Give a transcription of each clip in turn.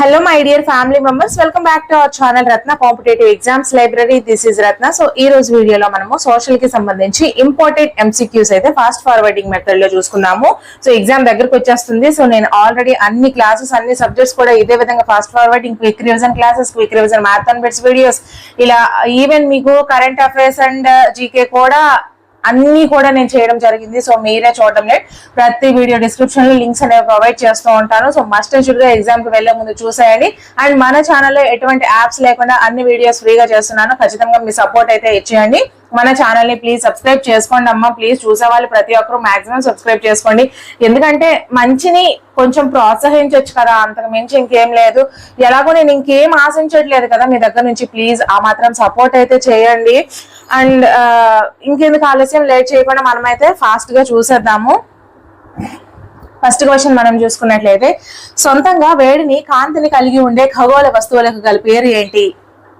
Hello my dear family members welcome back to our channel Ratna competitive exams library this is Ratna so ఈ రోజు వీడియోలో మనము సోషల్కి సంబంధించి ఇంపార్టెంట్ ఎంసీక్యూస్ అయితే ఫాస్ట్ ఫార్వర్డింగ్ మెథడ్లో చూసుకున్నాము సో ఎగ్జామ్ దగ్గరకు వచ్చేస్తుంది. సో నేను ఆల్రెడీ అన్ని క్లాసెస్ అన్ని సబ్జెక్ట్స్ కూడా ఇదే విధంగా fast forwarding quick revision classes quick revision marathon bits videos ఇలా ఈవెన్ మీకు కరెంట్ అఫైర్స్ అండ్ జీకే కూడా అన్ని కూడా నేను చేయడం జరిగింది. సో మీరే చూడడం లేదు. ప్రతి వీడియో డిస్క్రిప్షన్లో లింక్స్ అనేవి ప్రొవైడ్ చేస్తూ ఉంటాను. సో మస్ట్ అండ్ షుడ్గా ఎగ్జామ్కి వెళ్ళే ముందు చూసేయండి. అండ్ మన ఛానల్లో ఎటువంటి యాప్స్ లేకుండా అన్ని వీడియోస్ ఫ్రీగా చేస్తున్నాను. ఖచ్చితంగా మీ సపోర్ట్ అయితే ఇచ్చేయండి. మన ఛానల్ని ప్లీజ్ సబ్స్క్రైబ్ చేసుకోండి అమ్మ. ప్లీజ్ చూసే వాళ్ళు ప్రతి ఒక్కరు మాక్సిమం సబ్స్క్రైబ్ చేసుకోండి. ఎందుకంటే మంచిని కొంచెం ప్రోత్సహించవచ్చు కదా అంతకు మించి ఇంకేం లేదు. ఎలాగో నేను ఇంకేం ఆశించట్లేదు కదా మీ దగ్గర నుంచి. ప్లీజ్ ఆ మాత్రం సపోర్ట్ అయితే చేయండి. అండ్ ఇంకెందుకు ఆలస్యం లేట్ చేయకుండా మనమైతే ఫాస్ట్గా చూసేద్దాము. ఫస్ట్ క్వశ్చన్ మనం చూసుకున్నట్లయితే సొంతంగా వేడిని కాంతిని కలిగి ఉండే ఖగోళ వస్తువులకు గల పేరు ఏంటి?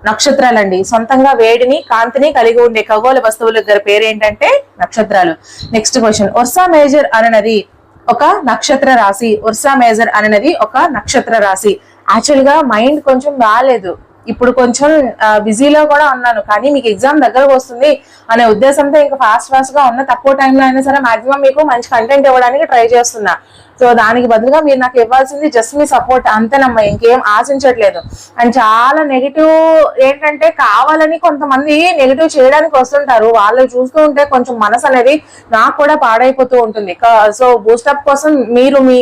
నక్షత్రాలండి. సొంతంగా వేడిని కాంతిని కలిగి ఉండే ఖగోళ వస్తువుల దగ్గర పేరు ఏంటంటే నక్షత్రాలు. నెక్స్ట్ క్వశ్చన్ ఒర్సా మేజర్ అనది ఒక నక్షత్ర రాశి. ఒర్సా మేజర్ అననది ఒక నక్షత్ర రాశి. యాక్చువల్గా మైండ్ కొంచెం బాగాలేదు ఇప్పుడు కొంచెం బిజీలో కూడా ఉన్నాను. కానీ మీకు ఎగ్జామ్ దగ్గరకు వస్తుంది అనే ఉద్దేశంతో ఇంకా ఫాస్ట్ ఫాస్ట్గా ఉన్న తక్కువ టైంలో అయినా సరే మాక్సిమం మీకు మంచి కంటెంట్ ఇవ్వడానికి ట్రై చేస్తున్నా. సో దానికి బదులుగా మీరు నాకు ఇవ్వాల్సింది జస్ట్ మీ సపోర్ట్ అంతేనమ్మా. ఇంకేం ఆశించట్లేదు. అండ్ చాలా నెగిటివ్ ఏంటంటే కావాలని కొంతమంది నెగిటివ్ చేయడానికి వస్తుంటారు. వాళ్ళు చూస్తూ ఉంటే కొంచెం మనసు అనేది నాకు కూడా పాడైపోతూ ఉంటుంది. సో బూస్టప్ కోసం మీరు మీ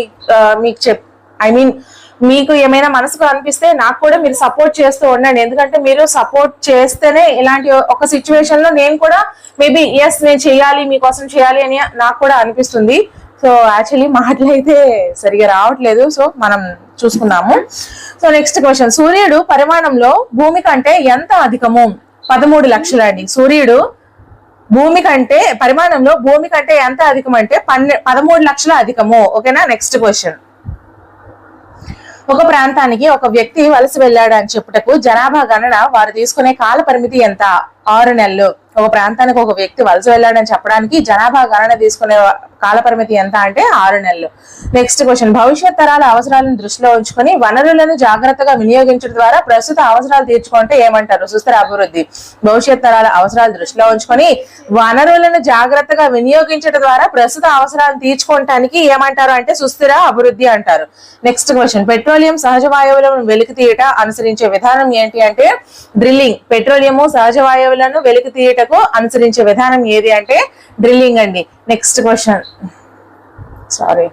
మీకు చెప్ ఐ మీన్ మీకు ఏమైనా మనసుకు అనిపిస్తే నాకు కూడా మీరు సపోర్ట్ చేస్తూ ఉండండి. ఎందుకంటే మీరు సపోర్ట్ చేస్తేనే ఇలాంటి ఒక సిచ్యువేషన్లో నేను కూడా మేబీ ఎస్ నేను చేయాలి మీకోసం చేయాలి అని నాకు కూడా అనిపిస్తుంది. సో యాక్చువల్లీ మాటలు అయితే సరిగా రావట్లేదు. సో మనం చూసుకున్నాము సో నెక్స్ట్ క్వశ్చన్ సూర్యుడు పరిమాణంలో భూమి కంటే ఎంత అధికము? పదమూడు లక్షలు అండి. సూర్యుడు భూమి కంటే పరిమాణంలో భూమి కంటే ఎంత అధికం అంటే పన్నె పదమూడు లక్షల అధికము. ఓకేనా నెక్స్ట్ క్వశ్చన్ ఒక ప్రాంతానికి ఒక వ్యక్తి వలస వెళ్ళాడు అని చెప్పుటకు జనాభా గణన వారు తీసుకునే కాల పరిమితి ఎంత? ఆరు నెలలు. ఒక ప్రాంతానికి ఒక వ్యక్తి వలస వెళ్ళాడని చెప్పడానికి జనాభా గణన తీసుకునే కాలపరిమితి ఎంత అంటే ఆరు నెలలు. నెక్స్ట్ క్వశ్చన్ భవిష్యత్ తరాల అవసరాలను దృష్టిలో ఉంచుకొని వనరులను జాగ్రత్తగా వినియోగించడం ద్వారా ప్రస్తుత అవసరాలు తీర్చుకుంటే ఏమంటారు? సుస్థిర అభివృద్ధి. భవిష్యత్ తరాల అవసరాలు దృష్టిలో ఉంచుకొని వనరులను జాగ్రత్తగా వినియోగించడం ద్వారా ప్రస్తుత అవసరాలను తీర్చుకోవటానికి ఏమంటారు అంటే సుస్థిర అభివృద్ధి అంటారు. నెక్స్ట్ క్వశ్చన్ పెట్రోలియం సహజ వాయువులను వెలికి తీయట అనుసరించే విధానం ఏంటి అంటే డ్రిల్లింగ్. పెట్రోలియము సహజ వాయువులను వెలికి తీయటకు అనుసరించే విధానం ఏది అంటే డ్రిల్లింగ్ అండి. నెక్స్ట్ క్వశ్చన్ సారీ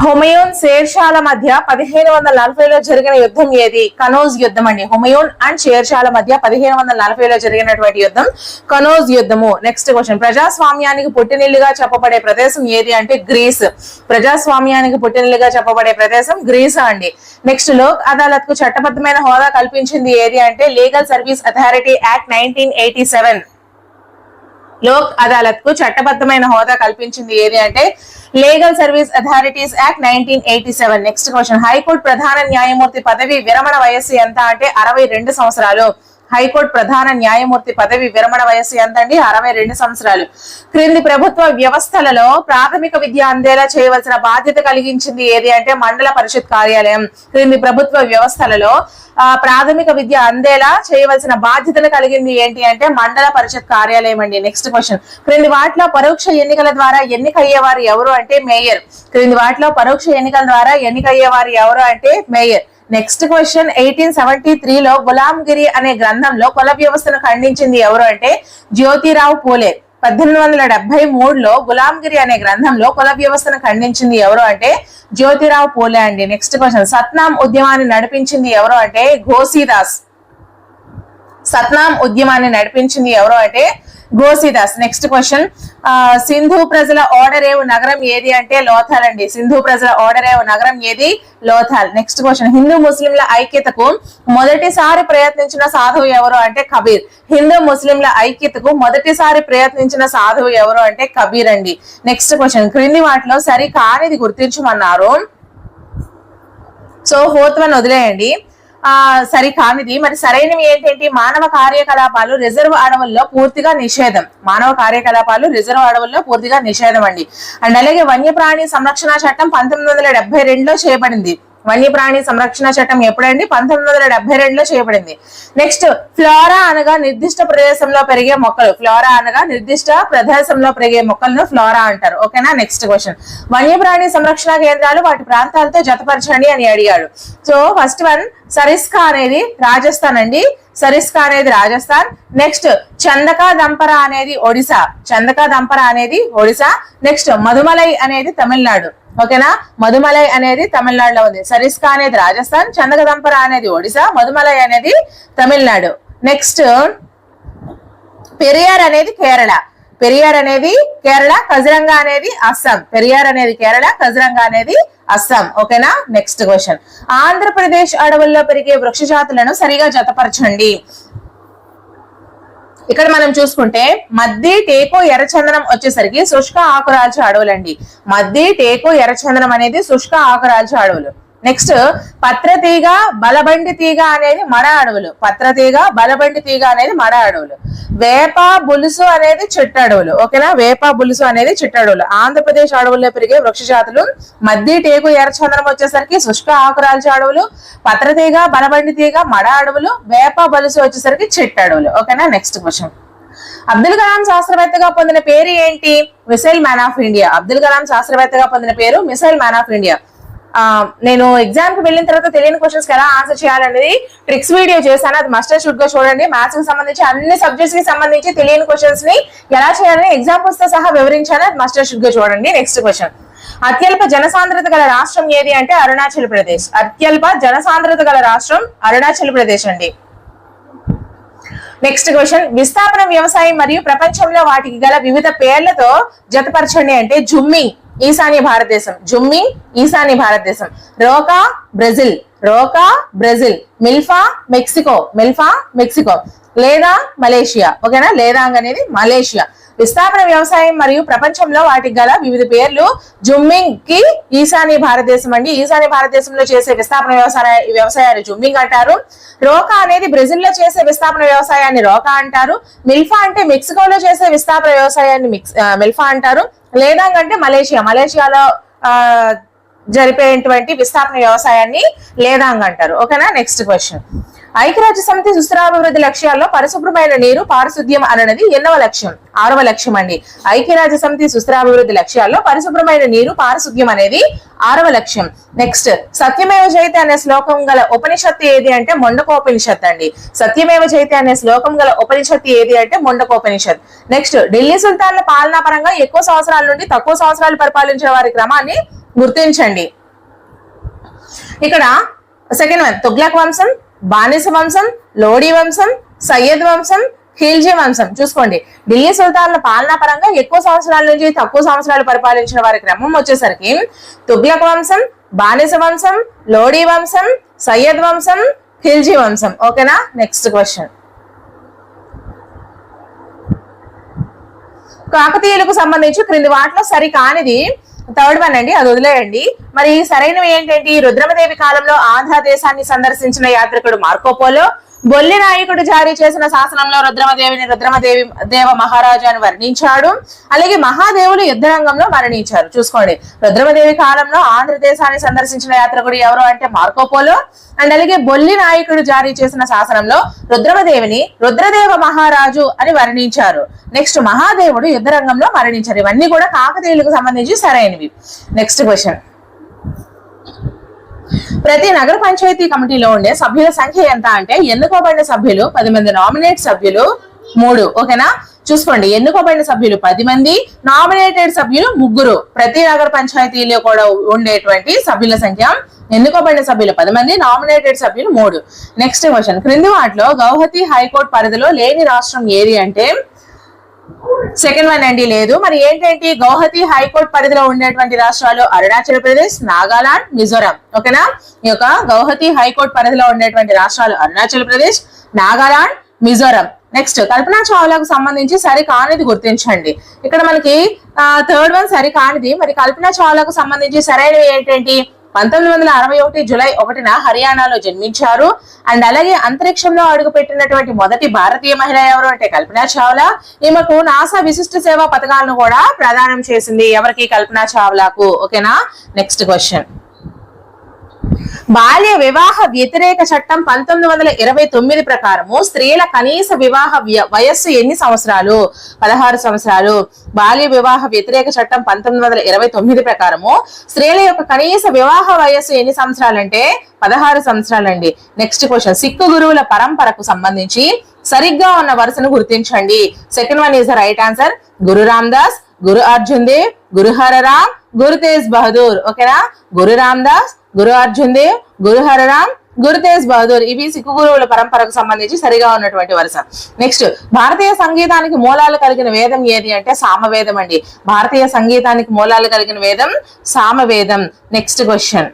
హుమయూన్ షేర్షాల మధ్య పదిహేను వందల నలభైలో జరిగిన యుద్ధం ఏది? కనోజ్ యుద్ధం అండి. హుమయూన్ అండ్ షేర్షాల మధ్య పదిహేను వందల నలభైలో జరిగినటువంటి యుద్ధం కనోజ్ యుద్ధము. నెక్స్ట్ క్వశ్చన్ ప్రజాస్వామ్యానికి పుట్టినిల్లుగా చెప్పబడే ప్రదేశం ఏది అంటే గ్రీస్. ప్రజాస్వామ్యానికి పుట్టినిల్లుగా చెప్పబడే ప్రదేశం గ్రీస్ అండి. నెక్స్ట్ లోక్ అదాలత్కు చట్టబద్ధమైన హోదా కల్పించింది ఏది అంటే legal service authority act nineteen eighty seven Lok అదాలత్కు చట్టబద్ధమైన హోదా కల్పించింది ఏది అంటే legal service authorities act nineteen eighty seven. Next question. High court ప్రధాన న్యాయమూర్తి పదవి విరమణ వయస్సు ఎంత అంటే అరవై రెండు సంవత్సరాలు. హైకోర్టు ప్రధాన న్యాయమూర్తి పదవి విరమణ వయస్సు ఎంతండి? అరవై రెండు సంవత్సరాలు. క్రింది ప్రభుత్వ వ్యవస్థలలో ప్రాథమిక విద్య అందేలా చేయవలసిన బాధ్యత కలిగించింది ఏది అంటే మండల పరిషత్ కార్యాలయం. క్రింది ప్రభుత్వ వ్యవస్థలలో ఆ, ప్రాథమిక విద్య అందేలా చేయవలసిన బాధ్యతలు కలిగింది ఏంటి అంటే మండల పరిషత్ కార్యాలయం అండి. నెక్స్ట్ క్వశ్చన్ క్రింది వాటిలో పరోక్ష ఎన్నికల ద్వారా ఎన్నికయ్యేవారు ఎవరు అంటే మేయర్? క్రింది వాటిలో పరోక్ష ఎన్నికల ద్వారా ఎన్నికయ్యేవారు ఎవరు అంటే mayor? Next question eighteen seventy త్రీలో గులాంగిరి అనే గ్రంథంలో కుల వ్యవస్థను ఖండించింది ఎవరు అంటే జ్యోతిరావు పూలే. పద్దెనిమిది వందల డెబ్బై మూడులో గులాంగిరి అనే గ్రంథంలో కుల వ్యవస్థను ఖండించింది ఎవరు అంటే జ్యోతిరావు పూలే అండి. నెక్స్ట్ క్వశ్చన్ సత్నాం ఉద్యమాన్ని నడిపించింది ఎవరు అంటే ఘోసీదాస్ సత్నాం ఉద్యమాన్ని నడిపించింది ఎవరు అంటే గోసిదాస్ నెక్స్ట్ క్వశ్చన్ సింధు ప్రజల ఓడరేవు నగరం ఏది అంటే లోథాల్ అండి. సింధు ప్రజల ఓడరేవు నగరం ఏది? లోథాల్. నెక్స్ట్ క్వశ్చన్ హిందూ ముస్లింల ఐక్యతకు మొదటిసారి ప్రయత్నించిన సాధువు ఎవరు అంటే కబీర్. హిందూ ముస్లింల ఐక్యతకు మొదటిసారి ప్రయత్నించిన సాధువు ఎవరు అంటే కబీర్ అండి. నెక్స్ట్ క్వశ్చన్ క్రింది వాటిలో సరి కానిది గుర్తించమన్నారు. సో ఫోర్త్ వన్ వదిలేయండి. సరి కానిది మరి సరైనవి ఏంటంటే? మానవ కార్యకలాపాలు రిజర్వ్ అడవుల్లో పూర్తిగా నిషేధం. మానవ కార్యకలాపాలు రిజర్వ్ అడవుల్లో పూర్తిగా నిషేధం అండి. అండ్ అలాగే వన్యప్రాణి సంరక్షణ చట్టం పంతొమ్మిది వందల రెండులో చేయబడింది. వన్యప్రాణి సంరక్షణ చట్టం ఎప్పుడండి? పంతొమ్మిది వందల డెబ్బై రెండులో చేయబడింది. నెక్స్ట్ ఫ్లోరా అనగా నిర్దిష్ట ప్రదేశంలో పెరిగే మొక్కలు. ఫ్లోరా అనగా నిర్దిష్ట ప్రదేశంలో పెరిగే మొక్కలను ఫ్లోరా అంటారు. ఓకేనా? Next question. వన్యప్రాణి సంరక్షణ కేంద్రాలు వాటి ప్రాంతాలతో జతపరచండి అని అడిగాడు. సో ఫస్ట్ వన్ సరిస్కా అనేది రాజస్థాన్ అండి. సరిస్కా అనేది రాజస్థాన్. నెక్స్ట్ చందకా దంపర అనేది ఒడిశా. చందకా దంపర అనేది ఒడిశా. నెక్స్ట్ మధుమలై అనేది తమిళనాడు. ఓకేనా? మధుమలై అనేది తమిళనాడులో ఉంది. సరిస్కా అనేది రాజస్థాన్ చందకదంపర అనేది ఒడిశా మధుమలై అనేది తమిళనాడు. నెక్స్ట్ పెరియార్ అనేది కేరళ. పెరియార్ అనేది కేరళ కజరంగా అనేది అస్సాం. పెరియార్ అనేది కేరళ కజరంగా అనేది అస్సాం. ఓకేనా? నెక్స్ట్ క్వశ్చన్ ఆంధ్రప్రదేశ్ అడవుల్లో పెరిగే వృక్ష జాతులను సరిగా జతపరచండి. ఇక్కడ మనం చూసుకుంటే మద్ది టేకు ఎర్రచందనం వచ్చేసరికి శుష్క ఆకురాల్చే అడవులండి. మద్ది టేకు ఎర్రచందనం అనేది శుష్క ఆకురాల్చే అడవులు. నెక్స్ట్ పత్రతీగ బలబండి తీగ అనేది మడ అడవులు. పత్రతీగ బలబండి తీగ అనేది మడ అడవులు. వేప బులుసు అనేది చిట్టడవులు అడవులు. ఓకేనా? వేప బులుసు అనేది చెట్టు అడవులు. ఆంధ్రప్రదేశ్ అడవుల్లో పెరిగే వృక్ష జాతులు మద్ది టేకు ఎర్రచందనం వచ్చేసరికి శుష్క ఆకురాల్చే అడవులు. పత్రతీగ బలబండి తీగ మడ అడవులు. వేప బలుసు వచ్చేసరికి చెట్టు అడవులు. ఓకేనా? Next question. అబ్దుల్ కలాం శాస్త్రవేత్తగా పొందిన పేరు ఏంటి? Missile man of India. Abdul Kalam శాస్త్రవేత్తగా పొందిన పేరు మిసైల్ మ్యాన్ ఆఫ్ ఇండియా. నేను ఎగ్జామ్కి వెళ్ళిన తర్వాత తెలియని క్వశ్చన్స్ ఎలా ఆన్సర్ చేయాలనేది ట్రిక్స్ వీడియో చేశాను. అది మస్టర్ షుడ్గా చూడండి. మ్యాథ్స్కి సంబంధించి అన్ని సబ్జెక్ట్స్కి సంబంధించి తెలియని క్వశ్చన్స్ని ఎలా చేయాలని ఎగ్జాంపుల్స్తో సహా వివరించాను. అది మస్టర్ షుడ్గా చూడండి. నెక్స్ట్ క్వశ్చన్ అత్యల్ప జనసాంద్రత గల రాష్ట్రం ఏది అంటే అరుణాచల్ ప్రదేశ్. అత్యల్ప జనసాంద్రత గల రాష్ట్రం అరుణాచల్ ప్రదేశ్ అండి. నెక్స్ట్ క్వశ్చన్ విస్థాపన వ్యవసాయం మరియు ప్రపంచంలో వాటికి గల వివిధ పేర్లతో జతపరచండి అంటే జుమ్మింగ్ ఈశాన్య భారతదేశం. జుమ్మి ఈశాన్య భారతదేశం. Roca Brazil. Roca Brazil. Milpa Mexico. Milpa Mexico. లేదా మలేషియా. ఓకేనా? లేదాంగ్ అనేది మలేషియా. విస్థాపన వ్యవసాయం మరియు ప్రపంచంలో వాటికి గల వివిధ పేర్లు జుమ్మింగ్కి ఈశాన్య భారతదేశం అండి. ఈశాన్య భారతదేశంలో చేసే విస్థాపన వ్యవసాయ వ్యవసాయాన్ని జుమ్మింగ్ అంటారు. రోకా అనేది బ్రెజిల్లో చేసే విస్థాపన వ్యవసాయాన్ని రోకా అంటారు. మిల్ఫా అంటే మెక్సికోలో చేసే విస్థాపన వ్యవసాయాన్ని మిక్స్ మిల్ఫా అంటారు. లేదాంగ్ అంటే మలేషియా. మలేషియాలో ఆ, జరిపేటువంటి విస్థాపన వ్యవసాయాన్ని లేదాంగ్ అంటారు. ఓకేనా? Next question. ఐక్యరాజ్య సమితి సుస్థిరాభివృద్ధి లక్ష్యాల్లో పరిశుభ్రమైన నీరు పారిశుద్ధ్యం అనేది ఎన్నవ లక్ష్యం? ఆరవ లక్ష్యం అండి. ఐక్యరాజ్య సమితి సుస్థిరాభివృద్ధి లక్ష్యాల్లో పరిశుభ్రమైన నీరు పారిశుద్ధ్యం అనేది ఆరవ లక్ష్యం. నెక్స్ట్ సత్యమేవ జయత అనే శ్లోకం గల ఉపనిషత్తు ఏది అంటే మొండకోపనిషత్ అండి. సత్యమేవ జయత అనే శ్లోకం గల ఉపనిషత్తు ఏది అంటే మొండకోపనిషత్ నెక్స్ట్ ఢిల్లీ సుల్తాన్ల పాలనా పరంగా ఎక్కువ సంవత్సరాల నుండి తక్కువ సంవత్సరాలు పరిపాలించిన వారి క్రమాన్ని గుర్తించండి. ఇక్కడ సెకండ్ వన్ తుగ్లక్ వంశం బానిస వంశం లోడీ వంశం సయ్యద్ వంశం ఖిల్జీ వంశం. చూసుకోండి. ఢిల్లీ సుల్తాన్ల పాలనా పరంగా ఎక్కువ సంవత్సరాల నుంచి తక్కువ సంవత్సరాలు పరిపాలించిన వారి క్రమం వచ్చేసరికి తుగ్లక్ వంశం బానిస వంశం లోడీ వంశం సయ్యద్ వంశం ఖిల్జీ వంశం. ఓకేనా? నెక్స్ట్ క్వశ్చన్ కాకతీయులకు సంబంధించి క్రింది వాటిలో సరికానిది థర్డ్ వన్ అండి అది వదిలేయండి. మరి సరైనవి ఏంటంటే రుద్రమదేవి కాలంలో ఆంధ్ర దేశాన్ని సందర్శించిన యాత్రికుడు మార్కోపోలో బొల్లి నాయకుడు జారీ చేసిన శాసనంలో రుద్రమదేవిని రుద్రమదేవి దేవ మహారాజు అని వర్ణించాడు. అలాగే మహాదేవులు యుద్ధరంగంలో మరణించారు. చూసుకోండి. రుద్రమదేవి కాలంలో ఆంధ్రదేశాన్ని సందర్శించిన యాత్రికుడు ఎవరు అంటే మార్కోపోలో అండ్ అలాగే బొల్లి నాయకుడు జారీ చేసిన శాసనంలో రుద్రమదేవిని రుద్రదేవ మహారాజు అని వర్ణించారు. నెక్స్ట్ మహాదేవుడు యుద్ధరంగంలో మరణించారు. ఇవన్నీ కూడా కాకతీయులకు సంబంధించి సరైనవి. నెక్స్ట్ క్వశ్చన్ ప్రతి నగర పంచాయతీ కమిటీలో ఉండే సభ్యుల సంఖ్య ఎంత అంటే ఎన్నుకోబడిన సభ్యులు పది మంది నామినేట్ సభ్యులు మూడు ఓకేనా? చూసుకోండి ఎన్నుకోబడిన సభ్యులు పది మంది నామినేటెడ్ సభ్యులు ముగ్గురు. ప్రతి నగర పంచాయతీలో కూడా ఉండేటువంటి సభ్యుల సంఖ్య ఎన్నుకోబడిన సభ్యులు పది మంది నామినేటెడ్ సభ్యులు మూడు. నెక్స్ట్ క్వశ్చన్ క్రింది వాటిలో గౌహతి హైకోర్టు పరిధిలో లేని రాష్ట్రం ఏది అంటే సెకండ్ వన్ అండి లేదు. మరి ఏంటంటే? గౌహతి హైకోర్టు పరిధిలో ఉండేటువంటి రాష్ట్రాలు అరుణాచల్ ప్రదేశ్ నాగాలాండ్ మిజోరాం. ఓకేనా? ఈ యొక్క గౌహతి హైకోర్టు పరిధిలో ఉండేటువంటి రాష్ట్రాలు అరుణాచల్ ప్రదేశ్ నాగాలాండ్ మిజోరాం. నెక్స్ట్ కల్పనా చావ్లాకు సంబంధించి సరి కానిది గుర్తించండి. ఇక్కడ మనకి థర్డ్ వన్ సరి కానిది. మరి కల్పనా చావ్లాకు సంబంధించి సరైనవి ఏంటంటే? పంతొమ్మిది వందల అరవై ఒకటి జూలై ఒకటిన హర్యానాలో జన్మించారు. అండ్ అలాగే అంతరిక్షంలో అడుగుపెట్టినటువంటి మొదటి భారతీయ మహిళ ఎవరు అంటే కల్పనా చావ్లా. ఈమెకు నాసా విశిష్ట సేవా పథకాలను కూడా ప్రదానం చేసింది ఎవరికి కల్పనా చావ్లాకు? ఓకేనా? నెక్స్ట్ క్వశ్చన్ బాల్య వివాహ వ్యతిరేక చట్టం పంతొమ్మిది వందల ఇరవై తొమ్మిది ప్రకారము స్త్రీల కనీస వివాహ వ్య- వయస్సు ఎన్ని సంవత్సరాలు? పదహారు సంవత్సరాలు. బాల్య వివాహ వ్యతిరేక చట్టం పంతొమ్మిది వందల ఇరవై తొమ్మిది ప్రకారము స్త్రీల యొక్క కనీస వివాహ వయస్సు ఎన్ని సంవత్సరాలంటే? పదహారు సంవత్సరాలండి. Next question. సిక్కు గురువుల పరంపరకు సంబంధించి సరిగ్గా ఉన్న వరుసను గుర్తించండి. Second one is the right answer. Guru Ram Das Guru Arjun Dev Guru Hararam Guru Tegh Bahadur ఓకేనా? గురు రామ్ దాస్ గురు అర్జున్ దేవ్ గురు హరరామ్ గురు తేజ్ బహదూర్. ఇవి సిక్కు గురువుల పరంపరకు సంబంధించి సరిగా ఉన్నటువంటి వరుస. నెక్స్ట్ భారతీయ సంగీతానికి మూలాలు కలిగిన వేదం ఏది అంటే సామవేదం అండి. భారతీయ సంగీతానికి మూలాలు కలిగిన వేదం సామవేదం. Next question.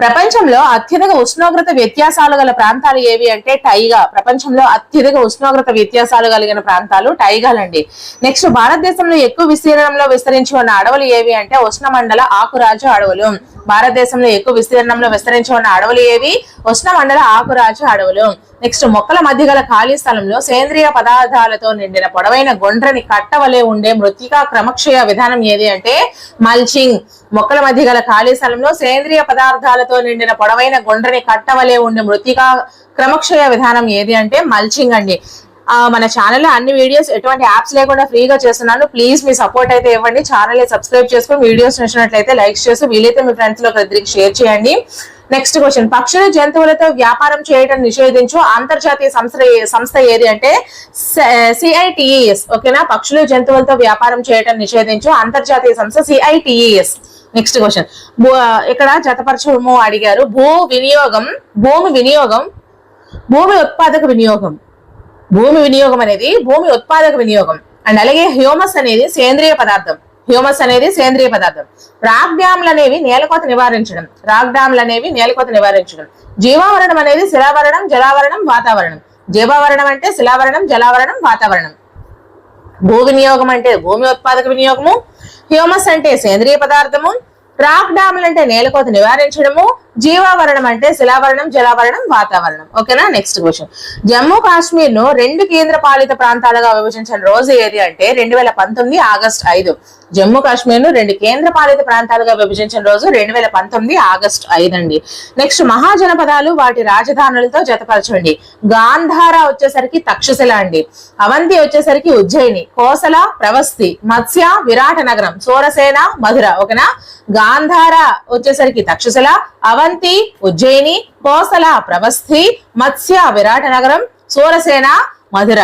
ప్రపంచంలో అత్యధిక ఉష్ణోగ్రత వ్యత్యాసాలు గల ప్రాంతాలు ఏవి అంటే టైగా. ప్రపంచంలో అత్యధిక ఉష్ణోగ్రత వ్యత్యాసాలు కలిగిన ప్రాంతాలు టైగాలండి. నెక్స్ట్ భారతదేశంలో ఎక్కువ విస్తీర్ణంలో విస్తరించి ఉన్న అడవులు ఏవి అంటే ఉష్ణమండల ఆకురాజు అడవులు. భారతదేశంలో ఎక్కువ విస్తీర్ణంలో విస్తరించి ఉన్న అడవులు ఏవి? ఉష్ణమండల ఆకురాజు అడవులు. నెక్స్ట్ మొక్కల మధ్య గల ఖాళీ స్థలంలో సేంద్రియ పదార్థాలతో నిండిన పొడవైన గుండ్రని కట్టవలే ఉండే మృతికా క్రమక్షయ విధానం ఏది అంటే మల్చింగ్. మొక్కల మధ్య గల ఖాళీ స్థలంలో సేంద్రియ పదార్థాలతో నిండిన పొడవైన గుండ్రని కట్టవలే ఉండే మృతికా క్రమక్షయ విధానం ఏది అంటే మల్చింగ్ అండి. మన ఛానల్లో అన్ని వీడియోస్ ఎటువంటి యాప్స్ లేకుండా ఫ్రీగా చేస్తున్నాను. ప్లీజ్ మీ సపోర్ట్ అయితే ఇవ్వండి. ఛానల్ సబ్స్క్రైబ్ చేసుకుని వీడియోస్ నచ్చినట్లయితే లైక్ చేసి వీలైతే మీ ఫ్రెండ్స్లో ఇద్దరికి షేర్ చేయండి. నెక్స్ట్ క్వశ్చన్ పక్షుల జంతువులతో వ్యాపారం చేయడం నిషేధించు అంతర్జాతీయ సంస్థ సంస్థ ఏది అంటే సిఐటిఈఎస్ ఓకేనా పక్షులు జంతువులతో వ్యాపారం చేయడం నిషేధించు అంతర్జాతీయ సంస్థ సిఐటిఈఎస్ నెక్స్ట్ క్వశ్చన్ ఇక్కడ జతపరచము అడిగారు. భూ వినియోగం భూమి వినియోగం భూమి ఉత్పాదక వినియోగం. భూమి వినియోగం అనేది భూమి ఉత్పాదక వినియోగం. అండ్ అలాగే హ్యూమస్ అనేది సేంద్రియ పదార్థం. హ్యూమస్ అనేది సేంద్రియ పదార్థం. రాక్ డ్యామ్లు అనేవి నేలకోత నివారించడం. రాక్ డ్యామ్లు అనేవి నేలకోత నివారించడం. జీవావరణం అనేది శిలావరణం జలావరణం వాతావరణం. జీవావరణం అంటే శిలావరణం జలావరణం వాతావరణం. భూ వినియోగం అంటే భూమి ఉత్పాదక వినియోగము హ్యూమస్ అంటే సేంద్రియ పదార్థము రాక్ డామ్లు అంటే నేలకోత నివారించడము జీవావరణం అంటే శిలావరణం జలావరణం వాతావరణం. ఓకేనా? నెక్స్ట్ క్వశ్చన్ జమ్మూ కాశ్మీర్ను రెండు కేంద్ర పాలిత ప్రాంతాలుగా విభజించిన రోజు ఏది అంటే రెండు వేల పంతొమ్మిది ఆగస్ట్ ఐదు. జమ్మూ కాశ్మీర్ను రెండు కేంద్ర పాలిత ప్రాంతాలుగా విభజించిన రోజు రెండు వేల పంతొమ్మిది ఆగస్ట్ ఐదు అండి. నెక్స్ట్ మహాజనపదాలు వాటి రాజధానులతో జతపరచండి. గాంధార వచ్చేసరికి తక్షశిల అండి. అవంతి వచ్చేసరికి ఉజ్జయిని కోసల ప్రవస్తి మత్స్య విరాట నగరం సోరసేన మధుర. ఓకేనా? గాంధార వచ్చేసరికి తక్షశిల అవంతి ఉజ్జయిని కోసల ప్రవస్థి మత్స్య విరాట నగరం సూరసేన మధుర.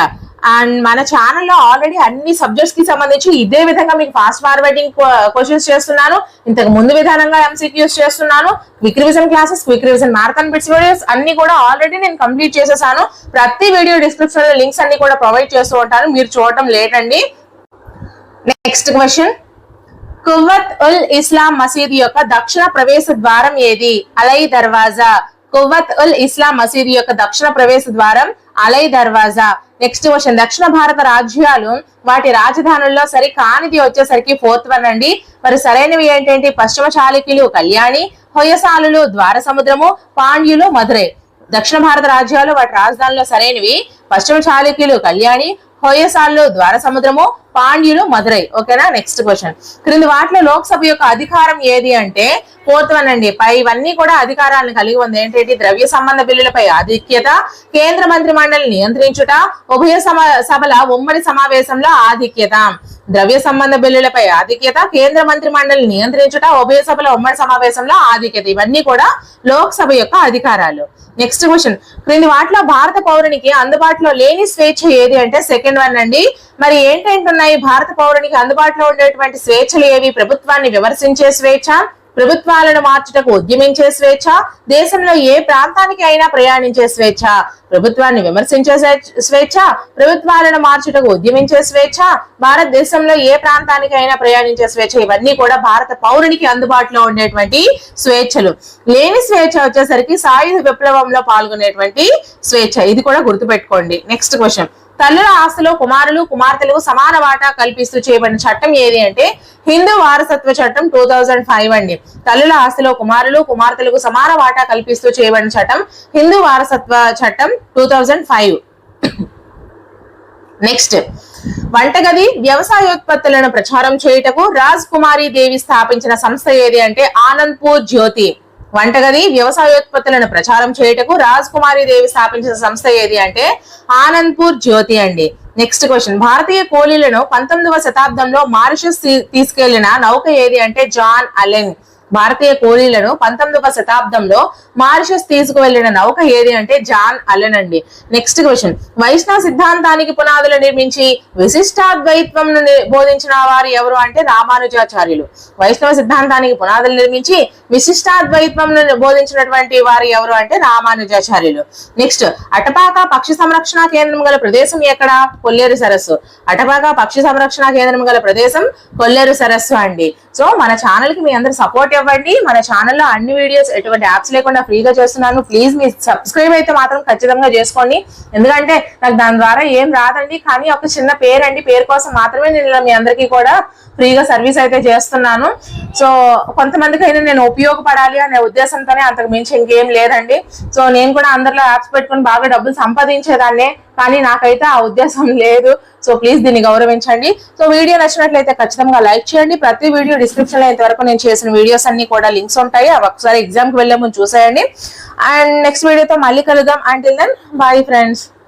అండ్ మన ఛానల్లో ఆల్రెడీ అన్ని సబ్జెక్ట్స్కి సంబంధించి ఇదే విధంగా మీకు ఫాస్ట్ ఫార్వర్డింగ్ క్వశ్చన్స్ చేస్తున్నాను. ఇంతకు ముందు విధానంగా ఎంసీక్యూస్ చేస్తున్నాను. Quick revision classes quick revision marathon bits videos అన్ని కూడా ఆల్రెడీ నేను కంప్లీట్ చేసేసాను. ప్రతి వీడియో డిస్క్రిప్షన్లో లింక్స్ అన్ని కూడా ప్రొవైడ్ చేస్తూ ఉంటాను. మీరు చూడటం లేట్ అండి నెక్స్ట్ క్వశ్చన్ కువ్వత్ ఉల్ ఇస్లాం మసీద్ యొక్క దక్షిణ ప్రవేశ ద్వారం ఏది? అలై దర్వాజా. కువ్వత్ ఉల్ ఇస్లాం మసీద్ యొక్క దక్షిణ ప్రవేశ ద్వారం అలై దర్వాజా. నెక్స్ట్ క్వశ్చన్ దక్షిణ భారత రాజ్యాలు వాటి రాజధానుల్లో సరి కానిది వచ్చేసరికి ఫోర్త్ వన్ అండి. మరి సరైనవి ఏంటంటే? పశ్చిమ చాళుక్యులు కళ్యాణి హొయసాలులు ద్వార సముద్రము పాండ్యులు మధురై. దక్షిణ భారత రాజ్యాలు వాటి రాజధానిలో సరైనవి. పశ్చిమ చాళుక్యులు కళ్యాణి హోయసాల్లో ద్వార సముద్రము పాండ్యులు మదురై ఓకేనా? నెక్స్ట్ క్వశ్చన్ క్రింది వాటిలో లోక్సభ యొక్క అధికారం ఏది అంటే ఫోర్త్ వన్ అండి పై ఇవన్నీ కూడా అధికారాలను కలిగి ఉంది. ఏంటంటే ద్రవ్య సంబంధ బిల్లులపై ఆధిక్యత కేంద్ర మంత్రి మండలి నియంత్రించుట ఉభయ సభల ఉమ్మడి సమావేశంలో ఆధిక్యత. ద్రవ్య సంబంధ బిల్లులపై ఆధిక్యత కేంద్ర మంత్రి మండలి నియంత్రించుట ఉభయ సభల ఉమ్మడి సమావేశంలో ఆధిక్యత. ఇవన్నీ కూడా లోక్సభ యొక్క అధికారాలు. నెక్స్ట్ క్వశ్చన్ క్రింది వాటిలో భారత పౌరునికి అందుబాటులో లేని స్వేచ్ఛ ఏది అంటే సెకండ్ వన్ అండి. మరి ఏంటంటున్నాయి? భారత పౌరునికి అందుబాటులో ఉండేటువంటి స్వేచ్ఛలు ఏవి? ప్రభుత్వాన్ని విమర్శించే స్వేచ్ఛ ప్రభుత్వాలను మార్చుటకు ఉద్యమించే స్వేచ్ఛ దేశంలో ఏ ప్రాంతానికి అయినా ప్రయాణించే స్వేచ్ఛ ప్రభుత్వాన్ని విమర్శించే స్వేచ్ఛ- స్వేచ్ఛ ప్రభుత్వాలను మార్చుటకు ఉద్యమించే స్వేచ్ఛ భారతదేశంలో ఏ ప్రాంతానికి అయినా ప్రయాణించే స్వేచ్ఛ ఇవన్నీ కూడా భారత పౌరునికి అందుబాటులో ఉండేటువంటి స్వేచ్ఛలు. లేని స్వేచ్ఛ వచ్చేసరికి సాయుధ విప్లవంలో పాల్గొనేటువంటి స్వేచ్ఛ. ఇది కూడా గుర్తుపెట్టుకోండి. నెక్స్ట్ క్వశ్చన్ తల్లుల ఆస్తిలో కుమారులు కుమార్తెలకు సమాన వాటా కల్పిస్తూ చేయబడిన చట్టం ఏది అంటే హిందూ వారసత్వ చట్టం టూ థౌజండ్ ఫైవ్ అండి. తల్లుల ఆస్తిలో కుమారులు కుమార్తెలకు సమాన వాటా కల్పిస్తూ చేయబడిన చట్టం హిందూ వారసత్వ చట్టం టూ థౌజండ్ ఫైవ్. నెక్స్ట్ వంటగది వ్యవసాయోత్పత్తులను ప్రచారం చేయుటకు రాజ్ కుమారి దేవి స్థాపించిన సంస్థ ఏది అంటే ఆనంద్పూర్ జ్యోతి. వంటగది వ్యవసాయోత్పత్తులను ప్రచారం చేయుటకు రాజ్ కుమారి దేవి స్థాపించిన సంస్థ ఏది అంటే ఆనంద్పూర్ జ్యోతి అండి. నెక్స్ట్ క్వశ్చన్ భారతీయ కోలీలను పంతొమ్మిదవ శతాబ్దంలో మారిషస్ తీ- తీసుకెళ్ళిన నౌక ఏది అంటే జాన్ అలెన్. భారతీయ కూలీలను పంతొమ్మిదవ శతాబ్దంలో మారిషస్ తీసుకువెళ్ళిన నౌక ఏది అంటే జాన్ అలెన్ అండి. నెక్స్ట్ క్వశ్చన్ వైష్ణవ సిద్ధాంతానికి పునాదులు నిర్మించి విశిష్టాద్వైత్వం బోధించిన వారు ఎవరు అంటే రామానుజాచార్యులు. వైష్ణవ సిద్ధాంతానికి పునాదులు నిర్మించి విశిష్టాద్వైత్వం బోధించినటువంటి వారు ఎవరు అంటే రామానుజాచార్యులు. నెక్స్ట్ అటపాక పక్షి సంరక్షణ కేంద్రం గల ప్రదేశం ఎక్కడ? కొల్లేరు సరస్సు. అటపాక పక్షి సంరక్షణ కేంద్రం గల ప్రదేశం కొల్లేరు సరస్సు అండి. సో మన ఛానల్కి మీ అందరు సపోర్ట్ ఇవ్వండి. మన ఛానల్లో అన్ని వీడియోస్ ఎటువంటి యాప్స్ లేకుండా ఫ్రీగా చేస్తున్నాను. ప్లీజ్ మీ సబ్స్క్రైబ్ అయితే మాత్రం ఖచ్చితంగా చేసుకోండి. ఎందుకంటే నాకు దాని ద్వారా ఏం రాదండి. కానీ ఒక చిన్న పేరు అండి పేరు కోసం మాత్రమే నేను మీ అందరికీ కూడా ఫ్రీగా సర్వీస్ అయితే చేస్తున్నాను. సో కొంతమందికి అయినా నేను ఉపయోగపడాలి అనే ఉద్దేశంతోనే అంతకు మించి ఇంకేం లేదండి. సో నేను కూడా అందరిలో యాప్స్ పెట్టుకుని బాగా డబ్బులు సంపాదించేదాన్నే. కానీ నాకైతే ఆ ఉద్దేశం లేదు. సో ప్లీజ్ దీన్ని గౌరవించండి. సో వీడియో నచ్చినట్లయితే ఖచ్చితంగా లైక్ చేయండి. ప్రతి వీడియో డిస్క్రిప్షన్లో ఇంతవరకు నేను చేసిన వీడియోస్ అన్ని కూడా లింక్స్ ఉంటాయి. అవి ఒకసారి ఎగ్జామ్కి వెళ్ళే ముందు చూసేయండి. అండ్ నెక్స్ట్ వీడియోతో మళ్ళీ కలుద్దాం. Until then bye friends